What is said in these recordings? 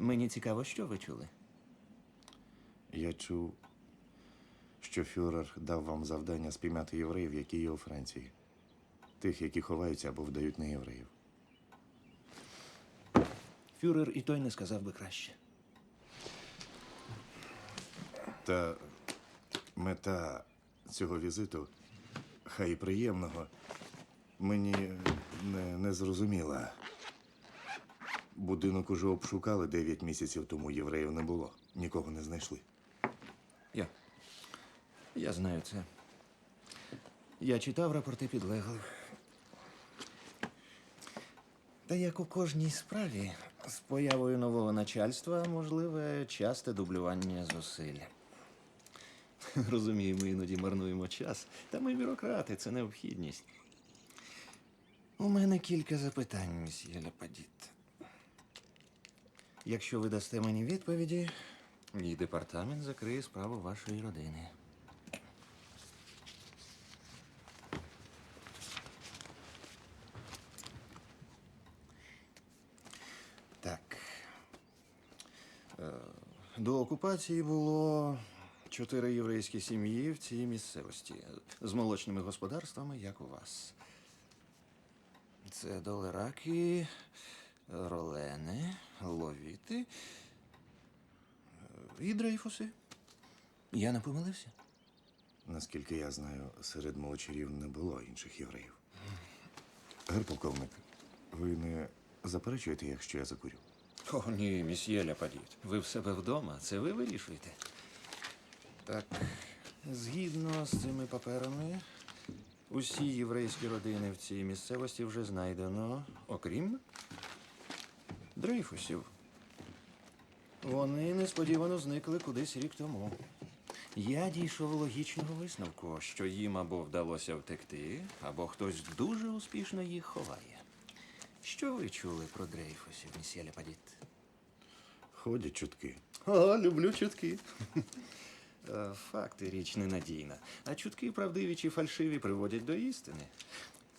Мені цікаво, що ви чули. Я чув, що фюрер дав вам завдання спіймати євреїв, які є у Франції. Тих, які ховаються або вдають на євреїв. Фюрер і той не сказав би краще. Та мета цього візиту, хай і приємного, мені не, не зрозуміла. Будинок уже обшукали дев'ять місяців тому євреїв не було. Нікого не знайшли. Я. Я знаю це. Я читав рапорти підлеглих. Та як у кожній справі, з появою нового начальства можливе часте дублювання зусиль. Розумію, ми іноді марнуємо час, та ми бюрократи, це необхідність. У мене кілька запитань, місьє Лепадіт. Якщо ви дасте мені відповіді, мій департамент закриє справу вашої родини. Так. Е, До окупації було чотири єврейські сім'ї в цій місцевості з молочними господарствами, як у вас. Це долераки, ролени, ловіти е, і дрейфуси. Я не помилився? Наскільки я знаю, серед молочарів не було інших євреїв. Герполковник, ви не заперечуєте, якщо я закурю? О, ні, місьє Ляпадіт. Ви в себе вдома, це ви вирішуєте. Так, згідно з цими паперами, усі єврейські родини в цій місцевості вже знайдено, окрім дрейфусів. Вони несподівано зникли кудись рік тому. Я дійшов логічного висновку, що їм або вдалося втекти, або хтось дуже успішно їх ховає. Що ви чули про дрейфусів, місьє Ляпадіт? Ходять чутки. О, люблю чутки. Е, Факти річ ненадійна. А чутки правдиві чи фальшиві приводять до істини.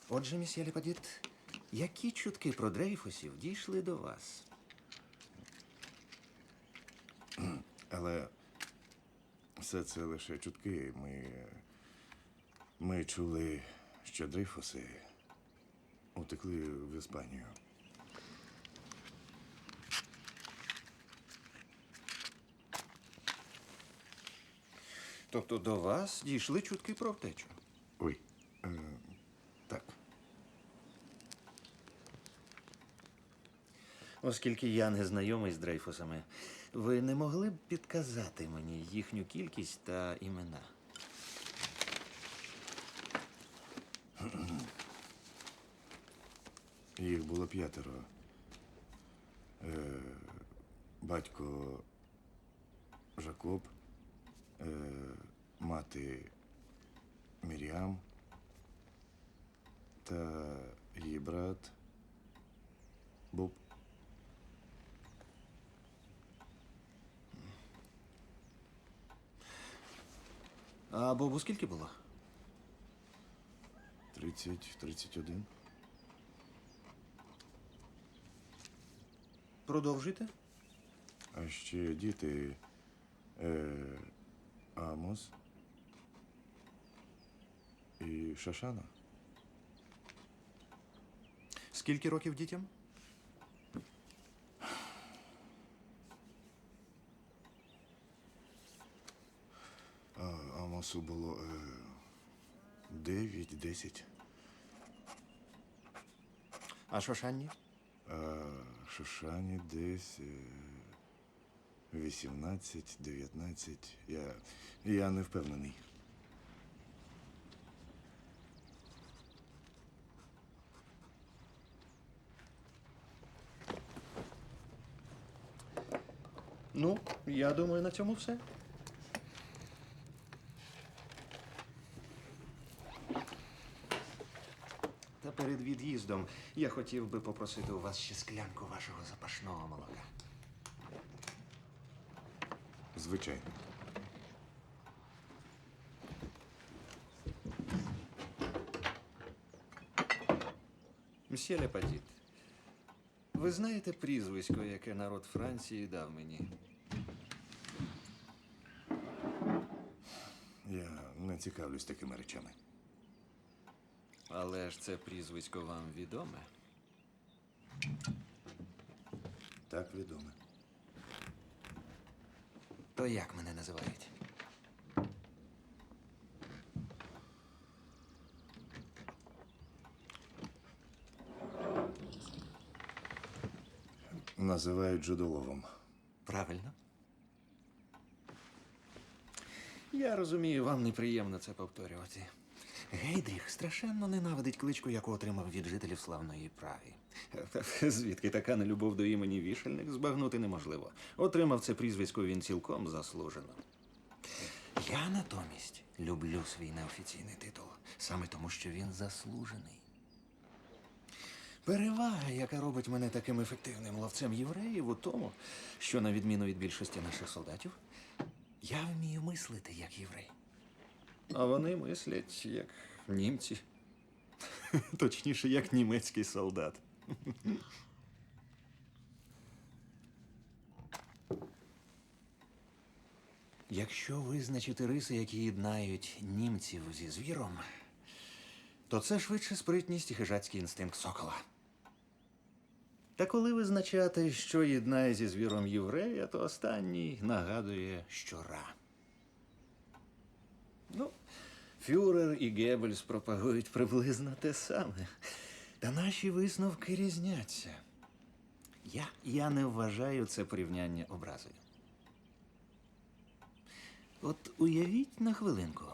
Отже, місьє Лепадіт, які чутки про дрейфусів дійшли до вас? Але все це лише чутки. Ми, ми чули, що дрейфуси утекли в Іспанію. Тобто до вас дійшли чутки про втечу? Ой, е, так. Оскільки я не знайомий з дрейфусами, ви не могли б підказати мені їхню кількість та імена? Їх було п'ятеро. Е, батько Жакоб, е, мати Міріам та її брат Боб. А Бобу скільки було? 30-31. Продовжуйте. А ще діти е, Амос і Шашана. Скільки років дітям? А Амосу було е, 9-10. А Шошанні? А Шашані десь е, 18-19. Я, я не впевнений. Ну, я думаю, на цьому все. Та перед від'їздом я хотів би попросити у вас ще склянку вашого запашного молока. Звичайно. Мсьє Лепадіт, Ви знаєте прізвисько, яке народ Франції дав мені? Я не цікавлюсь такими речами. Але ж це прізвисько вам відоме. Так відомо. То як мене називають? Називають Джудоловом. Правильно. Я розумію, вам неприємно це повторювати. Гейдріх страшенно ненавидить кличку, яку отримав від жителів славної Праги. Звідки така нелюбов до імені вішальник збагнути неможливо. Отримав це прізвисько він цілком заслужено. Я натомість люблю свій неофіційний титул, саме тому, що він заслужений. Перевага, яка робить мене таким ефективним ловцем євреїв, у тому, що, на відміну від більшості наших солдатів, я вмію мислити як єврей. А вони мислять як німці. Точніше, як німецький солдат. Якщо визначити риси, які єднають німців зі звіром, то це швидше спритність і хижацький інстинкт сокола. Та коли визначати, що єднає зі звіром єврея, то останній нагадує щора. Ну, Фюрер і Геббельс пропагують приблизно те саме. Та наші висновки різняться. Я, я не вважаю це порівняння образою. От уявіть на хвилинку,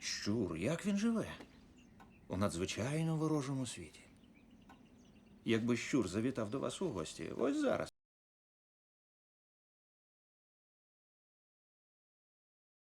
щур, як він живе у надзвичайно ворожому світі. Якби щур завітав до вас у гості, ось зараз,